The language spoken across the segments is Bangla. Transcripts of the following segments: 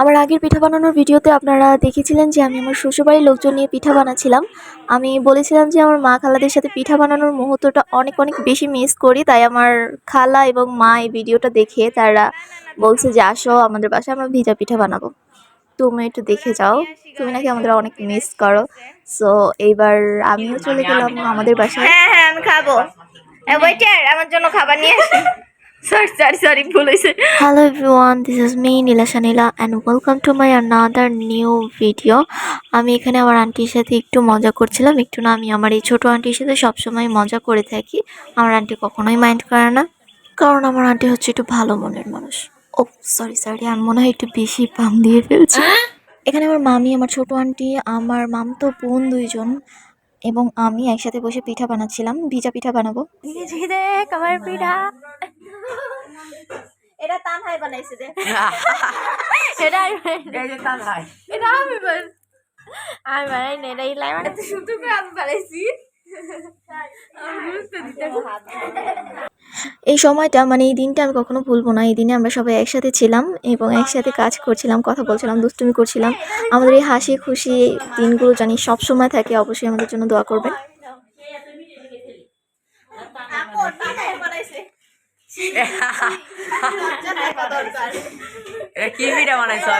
আমার আগের পিঠা বানানোর ভিডিওতে আপনারা দেখেছিলেন যে আমি আমার শ্বশুরবাড়ির লোকজন নিয়ে পিঠা বানাচ্ছিলাম। আমি বলেছিলাম যে আমার মা খালাদের সাথে পিঠা বানানোর মুহূর্তটা অনেক অনেক বেশি মিস করি তাই আমার খালা এবং মা এই ভিডিওটা দেখে তারা বলছে যে আসো আমাদের বাসায় আমরা ভিজা পিঠা বানাবো। তুমি একটু দেখে যাও তুমি নাকি আমাদের অনেক মিস করো। সো এইবার আমিও চলে গেলাম আমাদের বাসায়। হ্যাঁ হ্যাঁ আমি খাব। ওয়েটার আমার জন্য খাবার নিয়ে সরি সরি ভুল হয়েছে Hello everyone, this is me Nila Shanila and welcome to my another new video. আমি এখানে আমার আন্টির সাথে একটু মজা করছিলাম। একটু না আমি আমার এই ছোট আন্টির সাথে সবসময় মজা করে থাকি। আমার আন্টি কখনোই মাইন্ড করে না। কারণ আমার আন্টি হচ্ছে একটু ভালো মনের মানুষ। ও সরি সরি আমি মনে হয় একটু বেশি পাম দিয়ে ফেলছি। এখানে আমার মামি আমার ছোট আন্টি আমার মামতো বোন দুইজন। এবং আমি একসাথে বসে পিঠা বানাচ্ছিলাম। ভিজা পিঠা বানাবো। দেখ আমার পিঠা। এটা তানহাই বানাইছে দে এটা এটা আমি আমি বানাই না এটা ইলাই মানে তো শুধু করে আমি বানাইছি। আমি বুঝতে দিতে এই সময়টা মানে এই দিনটা আমি কখনো ভুলবো না। এই দিনে আমরা সবাই একসাথে ছিলাম এবং একসাথে কাজ করছিলাম কথা বলছিলাম দুষ্টুমি করছিলাম। আমাদের এই হাসি খুশি দিনগুলো জানি সবসময় থাকে। অবশ্যই আমাদের জন্য দোয়া করবেন আপন তানহাই বানাইছে লজ্জা থাকা দরকার এটা কি ভিডিও বানাইছো?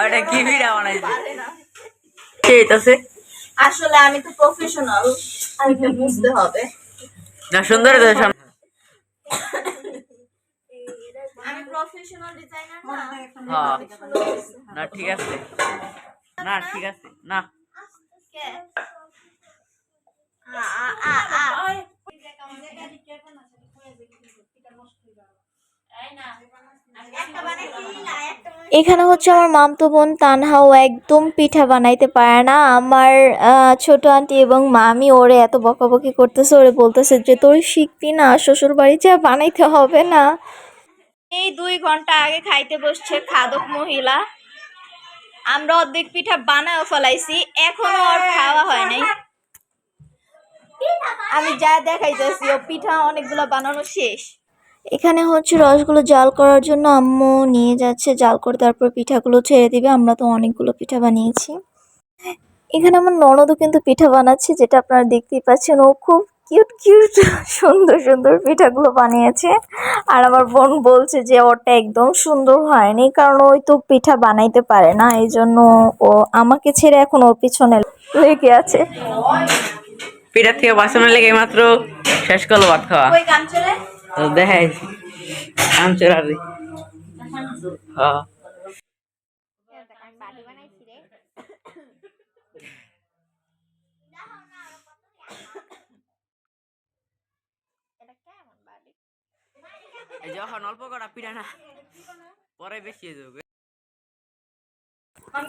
এটা কি ভিডিও বানাইছো? ঠিক আছে আসলে আমি তো প্রফেশনাল আমি বুঝতে হবে। না সুন্দর তো সামনে। আমি প্রফেশনাল ডিজাইনার না। হ্যাঁ। না ঠিক আছে। না ঠিক আছে। না। কে? আ, আ, আ, আ। একটা বানাইছি, না, একটা বানাইছি। এখানে হচ্ছে আমার মামতো বোন তানহাও একদম পিঠা বানাইতে পারে না। আমার ছোট আন্টি এবং মামি ওরে এত বকাবকি করতেছে, ওরে বলতেছে যে, তোর শিখবি না শ্বশুর বাড়ি যা বানাইতে হবে না। এই দুই ঘণ্টা আগে খাইতে বসছে খাদক মহিলা। আমরা অর্ধেক পিঠা বানায় ফেলাইছি, এখনও আর খাওয়া হয় নাই। আমি যা দেখাইতেছি, ও পিঠা অনেকগুলো বানানো শেষ। এখানে হচ্ছে রসগুলো জাল করার জন্য আম্মু নিয়ে যাচ্ছে জাল করে তারপর পিঠাগুলো ছেড়ে দিবে। আমরা তো অনেকগুলো পিঠা বানিয়েছি। এখানে আমার ননদও কিন্তু পিঠা বানাচ্ছে যেটা আপনারা দেখতেই পাচ্ছেন। ও খুব কিউট কিউট সুন্দর সুন্দর পিঠাগুলো বানিয়েছে। আর আমার বোন বলছে যে ওটা একদম সুন্দর হয়নি কারণ ওই তো পিঠা বানাইতে পারে না। এই জন্য ও আমাকে ছেড়ে এখন ওর পিছনে লেগে আছে। পিঠার থেকে বাসনে লেগে মাত্র শেষ করল ভাত খাওয়া। দেখাই। হ্যাঁ। যখন অল্প করা পিঠা না পরে বেশি হয়ে যাবে।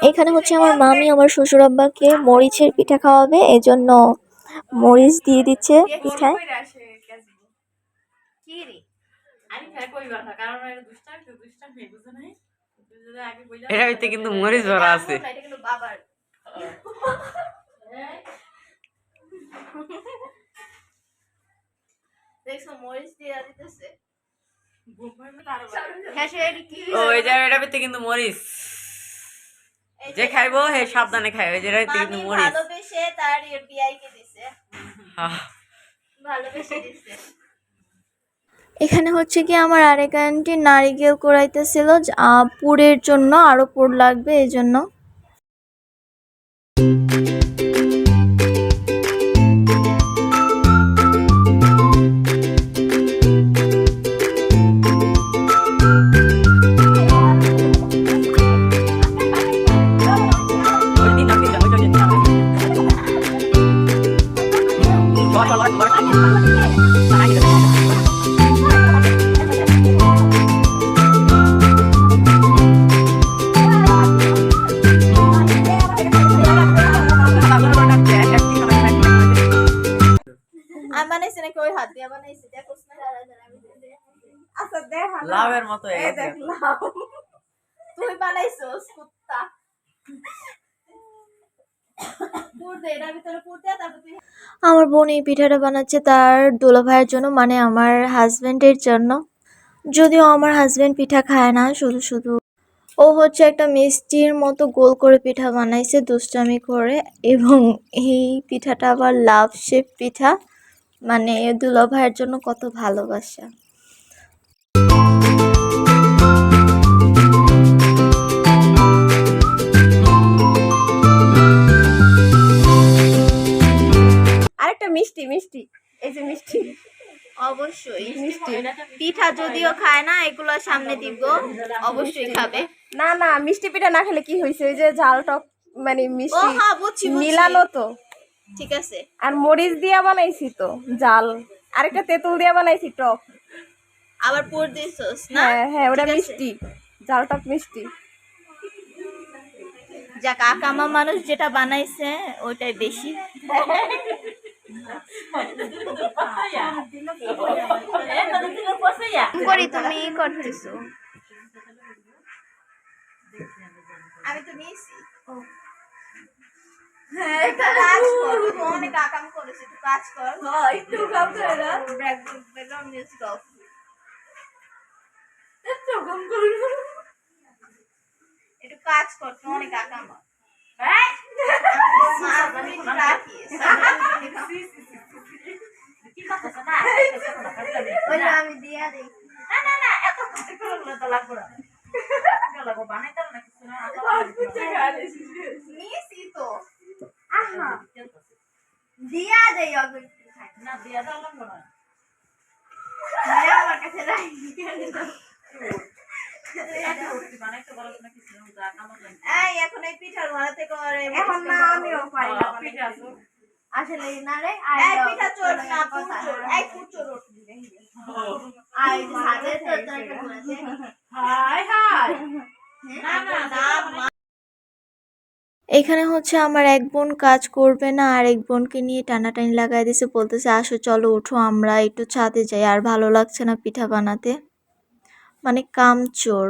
এখানে হচ্ছে আমার মামি আমার শ্বশুর আব্বাকে মরিচের পিঠা খাওয়াবে এজন্য মরিচ দিয়ে দিচ্ছে পিঠায়। এটা হইতে কিন্তু মরিচ ভরা আছে। এটা কিন্তু বাবার দেখছ মরিচ দিয়ে দিতেছে। হ্যাঁ যে এটা কিন্তু মরিচ। যে খাইবো হে সাবধানে খাইবে যেটা হইতে কিন্তু মরিচ। ভালোবেসে তার বিআইকে দিছে। ভালোবেসে দিছে। এখানে হচ্ছে কি আমার আরেক আন্টি নারিকেল কোড়াইতেছিল পুরের জন্য আরও পুর লাগবে এই জন্য কুত্তা। আমার বোন এই পিঠাটা বানাচ্ছে তার দোলা ভাইয়ের জন্য মানে আমার হাজবেন্ডের জন্য। যদিও আমার হাজবেন্ড পিঠা খায় না, শুধু শুধু ও হচ্ছে একটা মিষ্টির মতো গোল করে পিঠা বানাইছে, দুষ্টামি করে, এবং এই পিঠাটা আবার লাভ শেপ পিঠা। মানে দুলা ভাইয়ের জন্য কত ভালোবাসা। আরেকটা মিষ্টি মিষ্টি। এই যে মিষ্টি। অবশ্যই। মিষ্টি। পিঠা যদিও খায় না এগুলো সামনে দিব। অবশ্যই খাবে। না না মিষ্টি পিঠা না খেলে কি হয়েছে ওই যে ঝাল টক মানে মিষ্টি। হ্যাঁ। মিলানো তো। ঠিক আছে। আর মরিচ দিয়া বানাইছি তো জাল আরেকটা তেঁতুল দিয়া বানাইছি টক। আবার পুর দিছস না? হ্যাঁ হ্যাঁ ওটা মিষ্টি। জাল টক মিষ্টি। যাক আকামা মানুষ যেটা বানাইছে ওইটাই বেশি। করি তুমি করতেছো আমি তো নিয়েছি অনেক আকাম করেছিস একটু কাজ কর একটু কাম করে না মিউজিক অফ একটু কাজ কর অনেক আকাম মা, তুমি একটু রাখিস। ওই যে আমি দিয়া দিই নিয়েছি তো দিয়া দেই অল্প একটু খাই। ভাইয়া আমার কাছে রাখি। এই, এখন এই পিঠার ভাড়াতে করে এখন না আমিও পারি না। আসলে না রে এই পিঠা চোর না পুর চোর। এই পুর চোর আই সাজে তো তোর বলেছে হাই হাই না না না এখানে হচ্ছে আমার এক বোন কাজ করবে না, আর এক বোনকে নিয়ে টানাটানি লাগাই দিছে, বলতেছে, আসো, চলো, উঠো, আমরা একটু ছাদে যাই, আর ভালো লাগছে না পিঠা বানাতে। মানে কামচোর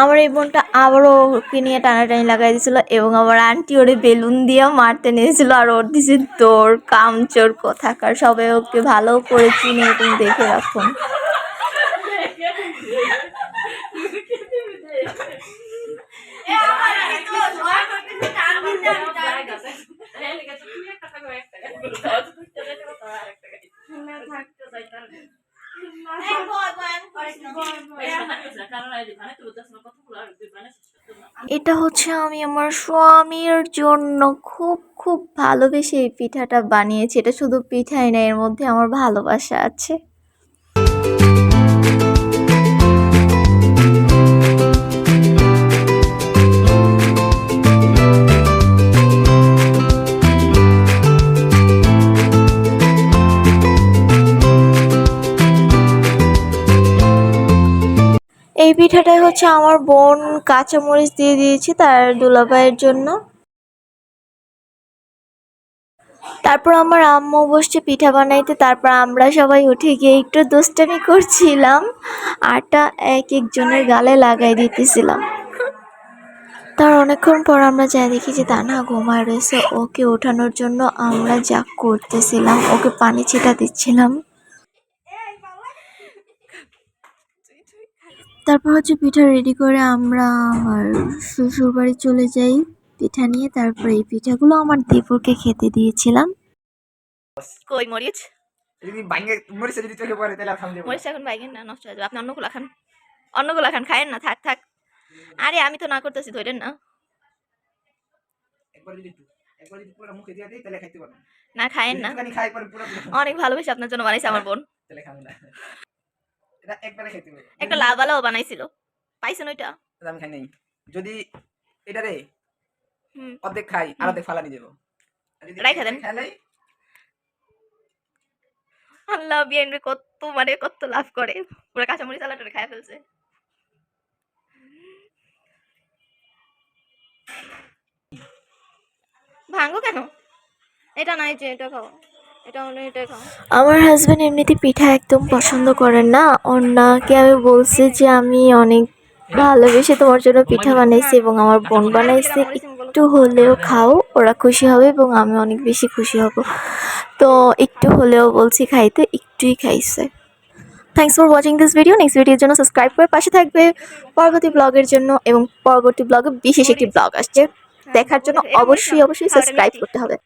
আমার এই বোনটা আবারও ওকে নিয়ে টানাটানি লাগাই দিয়েছিল এবং আমার আন্টি ওরে বেলুন দিয়ে মারতে নিয়েছিল, আর ওর দিছে তোর কামচোর কোথাকার, সবাই ওকে ভালো করে চিনে তুমি দেখে রাখুন। এটা হচ্ছে আমি আমার স্বামীর জন্য খুব খুব ভালোবেসে এই পিঠাটা বানিয়েছি এটা শুধু পিঠাই না এর মধ্যে আমার ভালোবাসা আছে পিঠাটাই হচ্ছে আমার বোন কাঁচামরিচ দিয়ে দিয়েছি তার দুলাভাইয়ের জন্য। তারপর আমার আম্মু বসছে পিঠা বানাইতে, তারপর আমরা সবাই উঠে গিয়ে একটু দুষ্টামি করছিলাম, আটা এক একজনের গালে লাগাই দিতেছিলাম। তার অনেকক্ষণ পর আমরা যাই দেখি যে তানা ঘুমায় রয়েছে, ওকে ওঠানোর জন্য আমরা যা করতেছিলাম, ওকে পানি ছিটা দিচ্ছিলাম। তারপর হচ্ছে পিঠা রেডি করে আমরা আমার শ্বশুর বাড়ি চলে যাই পিঠা নিয়ে। তারপর এই পিঠাগুলো আমার দেবরকে খেতে দিয়েছিলাম। কই মরিচ? যদি ভাঙে মরিচে যদি চোখে পড়ে তাহলে আর মরিচ এখন বাইকেন না নষ্ট হয়ে যাবে। আপনি অন্যগুলো খান। অন্যগুলো খান খায়েন না থাক থাক। আরে আমি তো না করতেছি ধরেন না। একবার যদি একবার যদি পুরো মুখে দিয়ে দিই তাহলে খাইতে পারব। না খায়েন না। একটুখানি খাই পরে পুরো পুরো অনেক ভালোবেসে আপনার জন্য বানাইছে আমার বোন। তাহলে খাব না। এটা একবারে খাইতে পারব একটা লাভালাও বানাইছিল। পাইছেন ওইটা? আমি খাই নাই। যদি এটা রে অর্ধেক খাই আর অর্ধেক ফালানি দেবো। রাইখা দেন। আল্লাহ বিএনপি কত মানে কত লাভ করে। পুরো কাঁচামরিচ আলাটা খায় ফেলছে। ভাঙো কেন? এটা নাই যে এটা খাও। আমার হাজবেন্ড এমনিতে পিঠা একদম পছন্দ করেন না। অন্যকে আমি বলছি যে আমি অনেক ভালোবেসে তোমার জন্য পিঠা বানাইছি এবং আমার বোন বানাইছে। একটু হলেও খাও ওরা খুশি হবে এবং আমি অনেক বেশি খুশি হব। তো একটু হলেও বলছি খাইতে একটুই খাইছে। Thanks for watching this video next ভিডিওর জন্য সাবস্ক্রাইব করে পাশে থাকবে পরবর্তী ব্লগের জন্য এবং পরবর্তী ব্লগে বিশেষ একটি ব্লগ আসছে। দেখার জন্য অবশ্যই অবশ্যই সাবস্ক্রাইব করতে হবে।